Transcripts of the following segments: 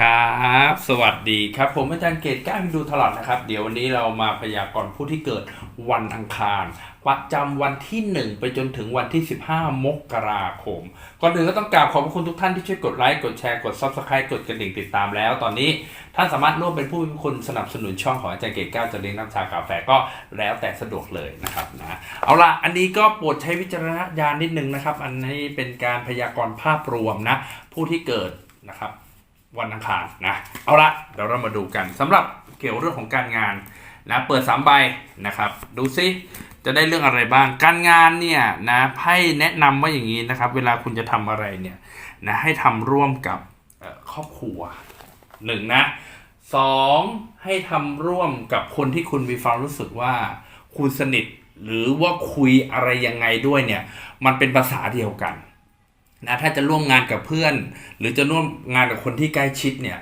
ครับ สวัสดีครับ ผมอาจารย์เกตก้านดูตลอดนะครับ เดี๋ยววันนี้เรามาพยากรณ์ผู้ที่เกิดวันอังคารประจำวันที่ 1 ไปจนถึงวันที่ 15 มกราคม ก่อนอื่นก็ต้องกราบขอบพระคุณทุกท่านที่ช่วยกดไลค์ กดแชร์ กด Subscribe กดกระดิ่งติดตามแล้ว ตอนนี้ท่านสามารถร่วมเป็นผู้มีคุณสนับสนุนช่องของอาจารย์เกตก้าวจะเลี้ยงน้ำชากาแฟก็แล้วแต่สะดวกเลยนะครับนะ เอาละอันนี้ก็โปรดใช้วิจารณญาณนิดนึงนะครับ อันนี้เป็นการพยากรณ์ภาพรวมนะ ผู้ที่เกิดนะครับ วันอังคารนะเอาละเดี๋ยวเรามาดูกันสำหรับเกี่ยวเรื่องของการงานนะเปิดสามใบนะครับ ดูซิจะได้เรื่องอะไรบ้าง การงานเนี่ยนะไพ่แนะนำว่าอย่างนี้นะครับ เวลาคุณจะทำอะไรเนี่ยนะให้ทำร่วมกับครอบครัวหนึ่งนะสองให้ทำร่วมกับคนที่คุณมีความรู้สึกว่าคุณสนิทหรือว่าคุยอะไรยังไงด้วยเนี่ย มันเป็นภาษาเดียวกัน นะถ้าจะร่วมงานกับเพื่อน หรือจะร่วมงานกับคนที่ใกล้ชิดเนี่ย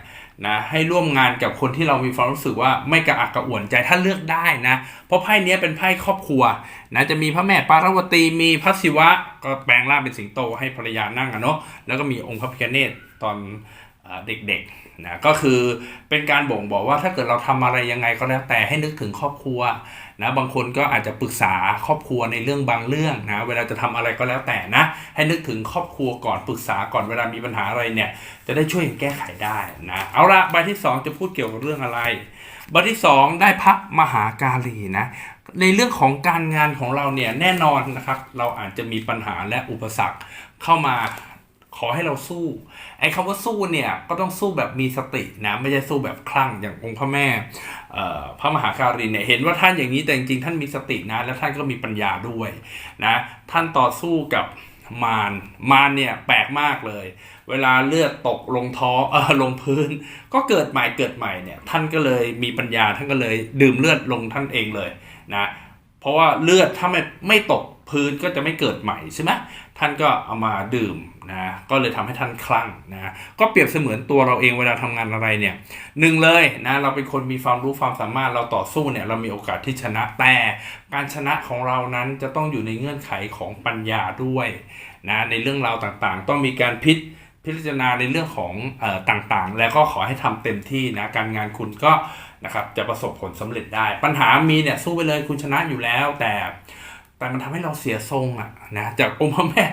นะให้ร่วมงานกับคนที่เรามีความรู้สึกว่าไม่กระอักกระอ่วนใจถ้าเลือกได้นะเพราะไพ่เนี้ยเป็นไพ่ครอบครัวนะจะมีพระแม่ปารวตีมีพระศิวะก็แปลงร่างเป็นสิงโตให้ภรรยานั่งอะเนาะแล้วก็มีองค์พระพิฆเนศตอนเด็กๆนะก็คือเป็นการบ่งบอกว่าถ้าเกิดเราทำอะไรยังไงก็แล้วแต่ให้นึกถึงครอบครัว นะบางคนก็อาจจะปรึกษาครอบครัวในเรื่องบางเรื่องนะเวลาจะทำอะไรก็แล้วแต่นะ ให้นึกถึงครอบครัวก่อนปรึกษาก่อนเวลามีปัญหาอะไรเนี่ย จะได้ช่วยกันแก้ไขได้นะเอาละใบที่ 2 จะพูดเกี่ยวกับเรื่องอะไรใบที่ 2 ได้พระมหาการีนะในเรื่องของการงานของเราเนี่ยแน่นอนนะครับ เราอาจจะมีปัญหาและอุปสรรคเข้ามา ขอให้เราสู้ ไอ้คำว่าสู้เนี่ยก็ต้องสู้แบบมีสตินะไม่ใช่สู้แบบคลั่งอย่างองค์พระแม่พระมหาการีเนี่ยเห็นว่าท่านอย่างนี้แต่จริงๆท่านมีสตินะและท่านก็มีปัญญาด้วยนะท่านต่อสู้กับมารมารเนี่ยแปลกมากเลย เวลาเลือดตกลงท้อเออลงพื้น ก็เกิดใหม่เกิดใหม่เนี่ยท่านก็เลยมีปัญญาท่านก็เลยดื่มเลือดลงท่านเองเลยนะเพราะว่าเลือดถ้าไม่ไม่ตก พื้นก็จะไม่เกิดใหม่ใช่ไหมท่านก็เอามาดื่มนะก็เลยทำให้ท่านคลั่งนะก็เปรียบเสมือนตัวเราเองเวลาทำงานอะไรเนี่ยหนึ่งเลยนะเราเป็นคนมีความรู้ความสามารถเราต่อสู้เนี่ยเรามีโอกาสที่ชนะแต่ การชนะของเรานั้นจะต้องอยู่ในเงื่อนไขของปัญญาด้วยนะในเรื่องราวต่างๆ ต้องมีการพิจพิจารณาในเรื่องของออต่างๆ แล้วก็ขอให้ทำเต็มที่นะการงานคุณก็นะครับจะประสบผลสำเร็จได้ ปัญหามีเนี่ยสู้ไปเลยคุณชนะอยู่แล้วแต่ แต่มันทำให้เราเสียทรงอะนะจากองค์พระแม่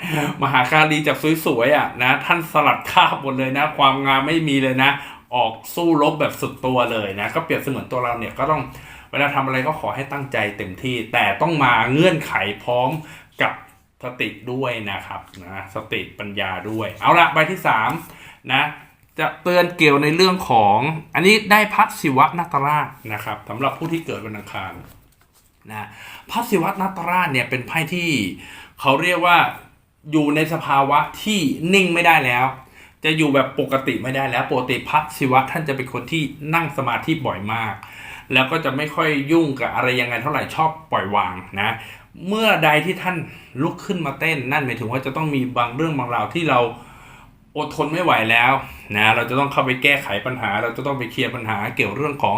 มหาการีจากสวยๆอะนะท่านสลัดคราบหมดเลยนะ ความงามไม่มีเลยนะ ออกสู้รบแบบสุดตัวเลยนะ ก็เปรียบเสมือนตัวเราเนี่ยก็ต้องเวลาทำอะไรก็ขอให้ตั้งใจเต็มที่ แต่ต้องมาเงื่อนไขพร้อมกับสติด้วยนะครับนะสติปัญญาด้วย เอาละใบที่สามนะจะเตือนเกี่ยวในเรื่องของอันนี้ได้พระศิวะนาตราชนะครับสำหรับผู้ที่เกิดวันอังคารนะ พระศิวะนาตราชเนี่ยเป็นไพ่ที่เขาเรียกว่าอยู่ในสภาวะที่นิ่งไม่ได้แล้ว จะอยู่แบบปกติไม่ได้แล้วปกติพระศิวะท่านจะเป็นคนที่นั่งสมาธิบ่อยมาก แล้วก็จะไม่ค่อยยุ่งกับอะไรยังไงเท่าไหร่ชอบปล่อยวางนะเมื่อใดที่ท่านลุกขึ้นมาเต้น นั่นหมายถึงว่าจะต้องมีบางเรื่องบางราวที่เราอดทนไม่ไหวแล้วนะเราจะต้องเข้าไปแก้ไขปัญหา เราจะต้องไปเคลียร์ปัญหาเกี่ยวเรื่องของ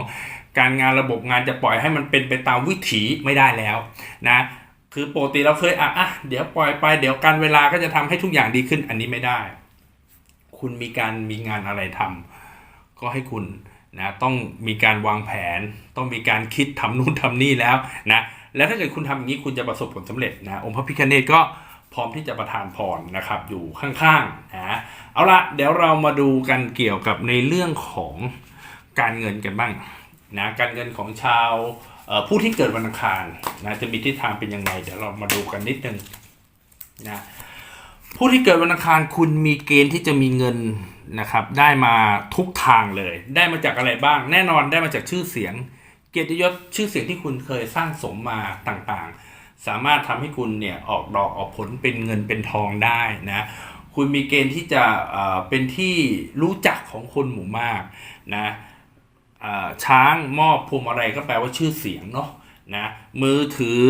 การงานระบบงานจะปล่อยให้มันเป็นไปตามวิถีไม่ได้แล้วนะคือปกติเราเคยอะอะเดี๋ยวปล่อยไปเดี๋ยวการเวลาก็จะทำให้ทุกอย่างดีขึ้นอันนี้ไม่ได้ คุณมีการมีงานอะไรทำก็ให้คุณนะต้องมีการวางแผน ต้องมีการคิดทำนู่นทำนี่แล้วนะแล้วถ้าเกิดคุณทำอย่างนี้คุณจะประสบผลสำเร็จนะองค์พระพิฆเนศก็พร้อมที่จะประทานพรนะครับอยู่ข้างๆนะเอาละเดี๋ยวเรามาดูกันเกี่ยวกับในเรื่องของการเงินกันบ้าง นะการเงินของชาวผู้ที่เกิดวันอังคารนะจะมีทิศทางเป็นยังไงเดี๋ยวเรามาดูกันนิดนึงนะผู้ที่เกิดวันอังคารคุณมีเกณฑ์ที่จะมีเงินนะครับได้มาทุกทางเลย ได้มาจากอะไรบ้าง แน่นอนได้มาจากชื่อเสียง เกียรติยศชื่อเสียงที่คุณเคยสร้างสมมาต่างๆ สามารถทำให้คุณเนี่ยออกดอกออกผลเป็นเงินเป็นทองได้นะคุณมีเกณฑ์ที่จะเป็นที่รู้จักของคนหมู่มากนะ ช้างมอบพวงมาลัยก็แปลว่าชื่อเสียงเนาะนะมือถือ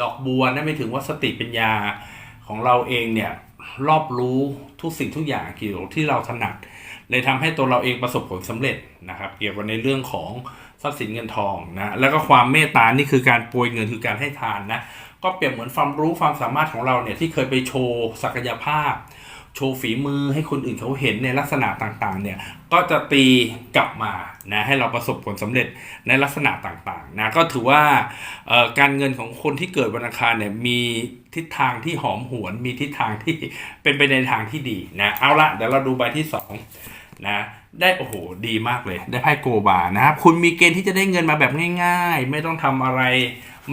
ดอกบัวนั่นไม่ถึงว่าสติปัญญาของเราเองเนี่ยรอบรู้ทุกสิ่งทุกอย่างเกี่ยวที่เราถนัดเลยทำให้ตัวเราเองประสบผลสำเร็จนะครับ เกี่ยวกับในเรื่องของทรัพย์สินเงินทองนะแล้วก็ความเมตตานี่คือการโปรยเงินคือการให้ทานนะก็เปรียบเหมือนความรู้ความสามารถของเราเนี่ยที่เคยไปโชว์ศักยภาพ โชว์ฝีมือให้คนอื่นเขาเห็นในลักษณะต่างๆ เนี่ย ก็จะตีกลับมานะให้เราประสบผลสำเร็จในลักษณะต่างๆนะก็ถือว่าการเงินของคนที่เกิดวันอังคารเนี่ยมีทิศทางที่หอมหวน มีทิศทางที่เป็นไปในทางที่ดีนะเอาละเดี๋ยวเราดูใบที่สองนะได้โอ้โหดีมากเลย ได้ไพ่โกบานะครับคุณมีเกณฑ์ที่จะได้เงินมาแบบง่าย ๆ ไม่ต้องทำอะไร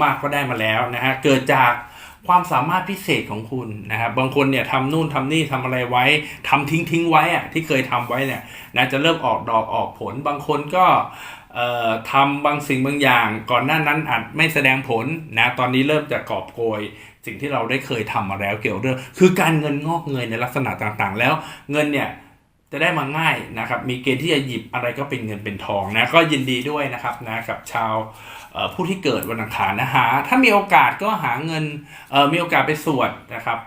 มากก็ได้มาแล้วนะฮะเกิดจาก ความสามารถพิเศษของคุณนะครับบางคนเนี่ยทำนู่นทำนี่ทำอะไรไว้ทำทิ้งทิ้งไว้อะที่เคยทำไว้เนี่ยนะจะเริ่มออกดอกออกผล บางคนก็ทำบางสิ่งบางอย่าง ก่อนหน้านั้นอาจไม่แสดงผลนะตอนนี้เริ่มจะกอบโกย สิ่งที่เราได้เคยทำมาแล้วเกี่ยวเรื่อง คือการเงินงอกเงยในลักษณะต่างๆ แล้วเงินเนี่ย จะได้มาง่ายนะครับ มีเกณฑ์ที่จะหยิบอะไรก็เป็นเงินเป็นทองนะ ก็ยินดีด้วยนะครับนะกับชาวผู้ที่เกิดวันอังคารนะหาถ้ามีโอกาสก็หาเงินมีโอกาสไปสวดนะครับ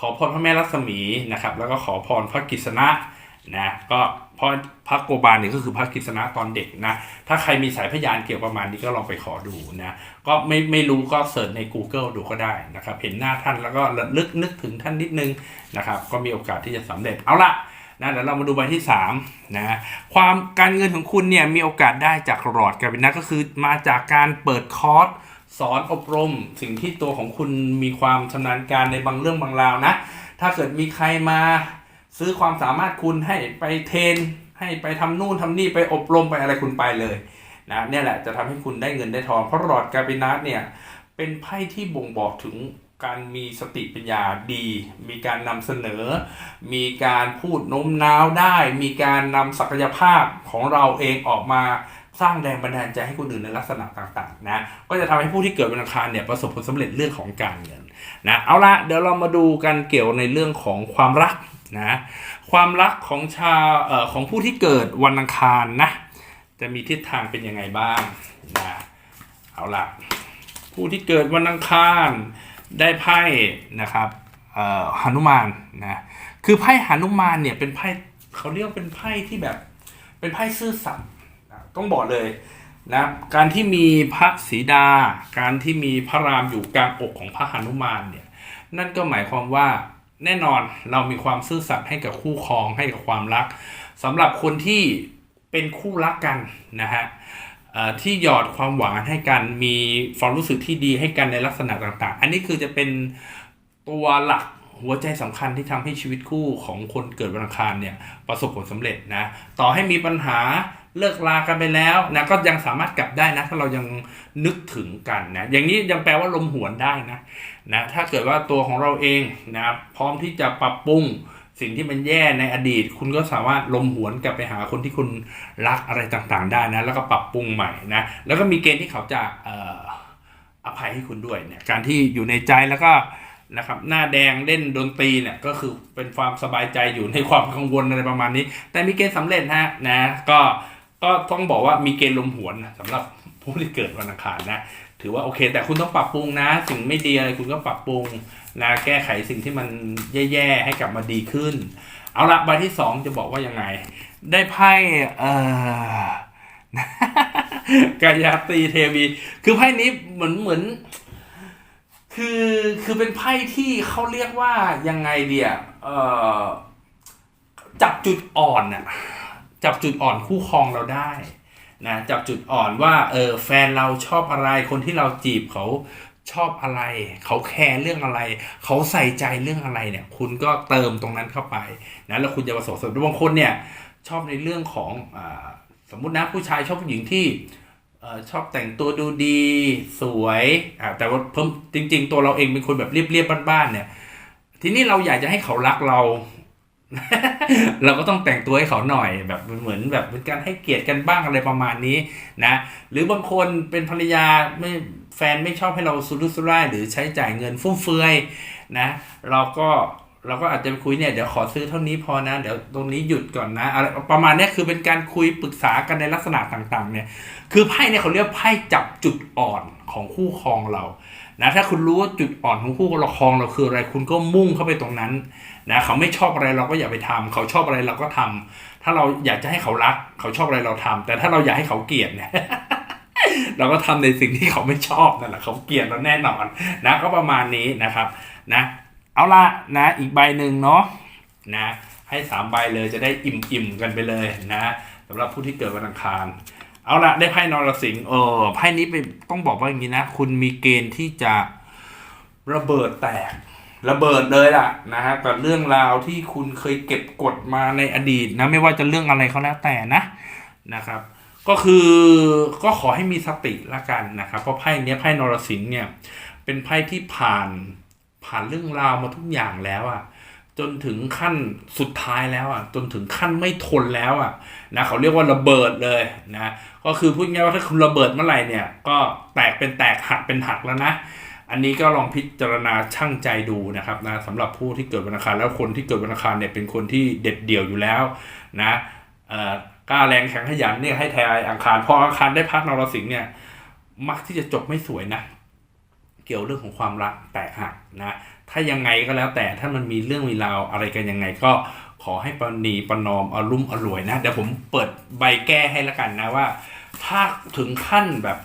ขอพรพระแม่รัศมีนะครับ แล้วก็ขอพรพระกฤษณะนะก็เพราะพระโกบาลเนี่ยก็คือพระกฤษณะตอนเด็กนะ ถ้าใครมีสายพยานเกี่ยวประมาณนี้ก็ลองไปขอดูนะ ก็ไม่ไม่รู้ก็เสิร์ชใน Google ดูก็ได้นะครับ เห็นหน้าท่านแล้วก็ระลึกนึกถึงท่านนิดนึงนะครับ ก็มีโอกาสที่จะสำเร็จเอาละ นะเดี๋ยวเรามาดูใบที่3นะความการเงินของคุณเนี่ยมีโอกาสได้จากหลอดการเป็นนักก็คือมาจากการเปิดคอร์สสอนอบรม สิ่งที่ตัวของคุณมีความชำนาญการในบางเรื่องบางราวนะ ถ้าเกิดมีใครมาซื้อความสามารถคุณให้ไปเทรนให้ไปทำนู่นทำนี่ไปอบรมไปอะไรคุณไปเลยนะเนี่ยแหละจะทำให้คุณได้เงินได้ทอง เพราะหลอดกาบินัสเนี่ยเป็นไพ่ที่บ่งบอกถึง การมีสติปัญญาดี มีการนำเสนอ มีการพูดโน้มน้าวได้ มีการนำศักยภาพของเราเองออกมาสร้างแรงบันดาลใจให้คนอื่นในลักษณะต่างๆนะ ก็จะทำให้ผู้ที่เกิดวันอังคารเนี่ยประสบผลสำเร็จเรื่องของการเงินนะ เอาละเดี๋ยวเรามาดูกันเกี่ยวในเรื่องของความรักนะ ความรักของชาวเอ่อของผู้ที่เกิดวันอังคารนะ จะมีทิศทางเป็นยังไงบ้างนะ เอาละผู้ที่เกิดวันอังคาร ได้ไพ่นะครับเอ่อหนุมานนะคือไพ่หนุมานเนี่ยเป็นไพ่เขาเรียกเป็นไพ่ที่แบบเป็นไพ่ซื่อสัตย์ต้องบอกเลยนะการที่มีพระศรีดา การที่มีพระรามอยู่กลางอกของพระหนุมานเนี่ยนั่นก็หมายความว่าแน่นอนเรามีความซื่อสัตย์ให้กับคู่ครองให้กับความรักสำหรับคนที่เป็นคู่รักกันนะฮะ ที่หยอดความหวังให้กันมีความรู้สึกที่ดีให้กันในลักษณะต่างๆ อันนี้คือจะเป็นตัวหลักหัวใจสำคัญที่ทำให้ชีวิตคู่ของคนเกิดวันอังคารเนี่ยประสบผลสำเร็จนะต่อให้มีปัญหาเลิกลากันไปแล้วนะก็ยังสามารถกลับได้นะ ถ้าเรายังนึกถึงกันนะอย่างนี้ยังแปลว่าลมหวนได้นะนะถ้าเกิดว่าตัวของเราเองนะพร้อมที่จะปรับปรุง สิ่งที่มันแย่ในอดีต คุณก็สามารถลมหวนกลับไปหาคนที่คุณรักอะไรต่างๆ ได้นะ แล้วก็ปรับปรุงใหม่นะ แล้วก็มีเกณฑ์ที่เขาจะเอ่ออภัยให้คุณด้วยเนี่ยการที่อยู่ในใจแล้วก็นะครับหน้าแดงเล่นดนตรีเนี่ยก็คือเป็นความสบายใจอยู่ในความกังวลอะไรประมาณนี้ แต่มีเกณฑ์สำเร็จฮะนะก็ก็ต้องบอกว่ามีเกณฑ์ลมหวนสำหรับผู้ที่เกิดวันอังคารนะ ถือว่าโอเค แต่คุณต้องปรับปรุงนะ สิ่งไม่ดีอะไรคุณก็ปรับปรุงนะแก้ไขสิ่งที่มันแย่ๆให้กลับมาดีขึ้น เอาละใบที่สองจะบอกว่ายังไง ได้ไพ่เอ่อกายาตีเทวี คือไพ่นี้เหมือนเหมือน คือคือเป็นไพ่ที่เขาเรียกว่ายังไงเดียเอ่อจับจุดอ่อนน่ะจับจุดอ่อนคู่ครองเราได้ นะจับจุดอ่อนว่าเออแฟนเราชอบอะไรคนที่เราจีบเขาชอบอะไร เขาแคร์เรื่องอะไร เขาใส่ใจเรื่องอะไรเนี่ย คุณก็เติมตรงนั้นเข้าไปนะแล้วคุณจะประสบความสำเร็จบางคนเนี่ยชอบในเรื่องของอสมมุตินะผู้ชายชอบผู้หญิงที่ชอบแต่งตัวดูดีสวยแต่ว่าเพิ่มจริง ๆ ตัวเราเองเป็นคนแบบเรียบๆบ้านๆเนี่ย ทีนี้เราอยากจะให้เขารักเรา เราก็ต้องแต่งตัวให้เขาหน่อยแบบเหมือนแบบเป็นการให้เกียรติกันบ้างอะไรประมาณนี้นะหรือบางคนเป็นภรรยาไม่แฟนไม่ชอบให้เราสุรุ่ยสุร่ายหรือใช้จ่ายเงินฟุ่มเฟือยนะ เราก็เราก็อาจจะไปคุยเนี่ยเดี๋ยวขอซื้อเท่านี้พอนะ เดี๋ยวตรงนี้หยุดก่อนนะอะไรประมาณนี้คือเป็นการคุยปรึกษากันในลักษณะต่างๆเนี่ย คือไพ่เนี่ยเขาเรียกไพ่จับจุดอ่อนของคู่ครองเรา นะถ้าคุณรู้ว่าจุดอ่อนของคู่ครองเราคืออะไรคุณก็มุ่งเข้าไปตรงนั้นนะเขาไม่ชอบอะไรเราก็อย่าไปทำเขาชอบอะไรเราก็ทำถ้าเราอยากจะให้เขารัก เขาชอบอะไรเราทำแต่ถ้าเราอยากให้เขาเกลียดเนี่ยเราก็ทำในสิ่งที่เขาไม่ชอบนั่นแหละเขาเกลียดเราแน่นอนนะก็ประมาณนี้นะครับนะเอาละนะอีกใบหนึ่งเนาะนะให้สามใบเลยจะได้อิ่มๆกันไปเลยนะสำหรับผู้ที่เกิดวันอังคาร เอาละได้ไพ่นรสิงห์เออไพ่นี้เป็นต้องบอกว่าอย่างนี้นะ คุณมีเกณฑ์ที่จะระเบิดแตก ระเบิดเลยล่ะนะฮะกับเรื่องราวที่คุณเคยเก็บกดมาในอดีตนะ ไม่ว่าจะเรื่องอะไรก็แล้วแต่นะนะครับ ก็คือก็ขอให้มีสติละกันนะครับเพราะไพ่เนี้ยไพ่นรสิงห์เนี่ย เป็นไพ่ที่ผ่านผ่านเรื่องราวมาทุกอย่างแล้วอะ่ะ จนถึงขั้นสุดท้ายแล้วอะจนถึงขั้นไม่ทนแล้วอะนะเขาเรียกว่าระเบิดเลยนะก็คือพูดง่ายๆว่าถ้าคุณระเบิดเมื่อไหร่เนี่ย ก็แตกเป็นแตกหักเป็นหักแล้วนะ อันนี้ก็ลองพิจารณาช่างใจดูนะครับนะสำหรับผู้ที่เกิดวันอังคารแล้วคนที่เกิดวันอังคารเนี่ยเป็นคนที่เด็ดเดี่ยวอยู่แล้วนะเอ่อกล้าแรงแข็งขยันเนี่ยให้แทนอังคารพออังคารได้พักนรสิงห์เนี่ยมักที่จะจบไม่สวยนะ เกี่ยวเรื่องของความรักแตกหักนะ ถ้ายังไงก็แล้วแต่ถ้ามันมีเรื่องมีราวอะไรกันยังไงก็ขอให้ปณีประนอมอารมุ่มอร่วยนะ เดี๋ยวผมเปิดใบแก้ให้ละกันนะว่า ถ้าถึงขั้นแบบ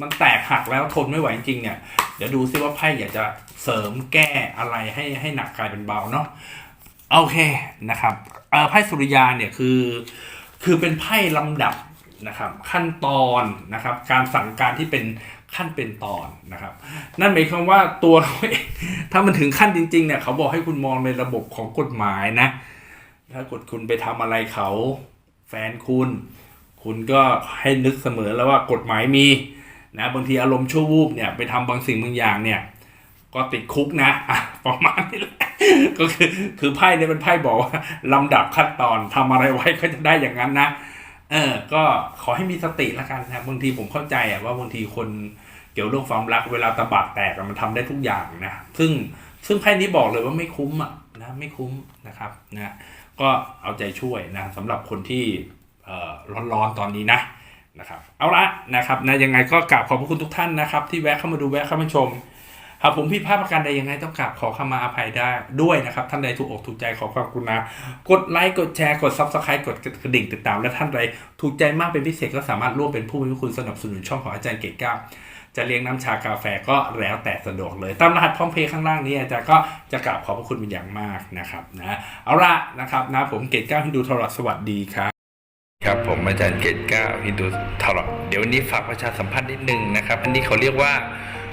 มันแตกหักแล้วทนไม่ไหวจริงๆเนี่ย เดี๋ยวดูซิว่าไพ่อยากจะเสริมแก้อะไรให้ให้หนักกลายเป็นเบาเนาะโอเคนะครับอ่อไพ่สุริยาเนี่ยคือ คือเป็นไพ่ลำดับนะครับ ขั้นตอนนะครับ การสั่งการที่เป็น ขั้นเป็นตอนนะครับ นั่นหมายความว่าตัวเราเองถ้ามันถึงขั้นจริงๆเนี่ยเขาบอกให้คุณมองในระบบของกฎหมายนะ ถ้ากดคุณไปทำอะไรเขาแฟนคุณ คุณก็ให้นึกเสมอแล้วว่ากฎหมายมีนะบางทีอารมณ์ชั่ววูบเนี่ยไปทำบางสิ่งบางอย่างเนี่ยก็ติดคุกนะอะประมาณนี้แหละก็คือคือไพ่เนี่ยเป็นไพ่บอกว่าลำดับขั้นตอนทำอะไรไว้ก็จะได้อย่างนั้นนะ เออ ก็ขอให้มีสติละกันนะบางทีผมเข้าใจอะว่าบางทีคนเกี่ยวเรื่องความรักเวลาตะบักแตกมันทำได้ทุกอย่างนะ ซึ่งซึ่งไพ่นี้บอกเลยว่าไม่คุ้มอะนะไม่คุ้มนะครับนะก็เอาใจช่วยนะสำหรับคนที่เอ่อร้อนๆตอนนี้นะนะครับ เอาละนะครับนะยังไงก็กราบขอบพระคุณทุกท่านนะครับ ที่แวะเข้ามาดูแวะเข้ามาชม หากผมผิดพลาดประการใดยังไงต้องกราบขอขมาอภัยได้ด้วยนะครับ ท่านใดถูกอกถูกใจขอความกรุณากดไลค์กดแชร์กด subscribe กดกระดิ่งติดตาม และท่านใดถูกใจมากเป็นพิเศษก็สามารถร่วมเป็นผู้มีคุณสนับสนุนช่องของอาจารย์เกตก้าจะเลี้ยงน้ำชากาแฟก็แล้วแต่สะดวกเลย ตามรหัสพร้อมเพย์ข้างล่างนี้อาจารย์ก็จะกราบขอบพระคุณเป็นอย่างมากนะครับนะเอาละนะครับนะผมเกตก้าฮินดูทรสวัสดีครับครับผมอาจารย์เกตก้าฮินดูทรเดี๋ยววันนี้ฝากประชาสัมพันธ์นิดนึงนะครับ อันนี้เขาเรียกว่า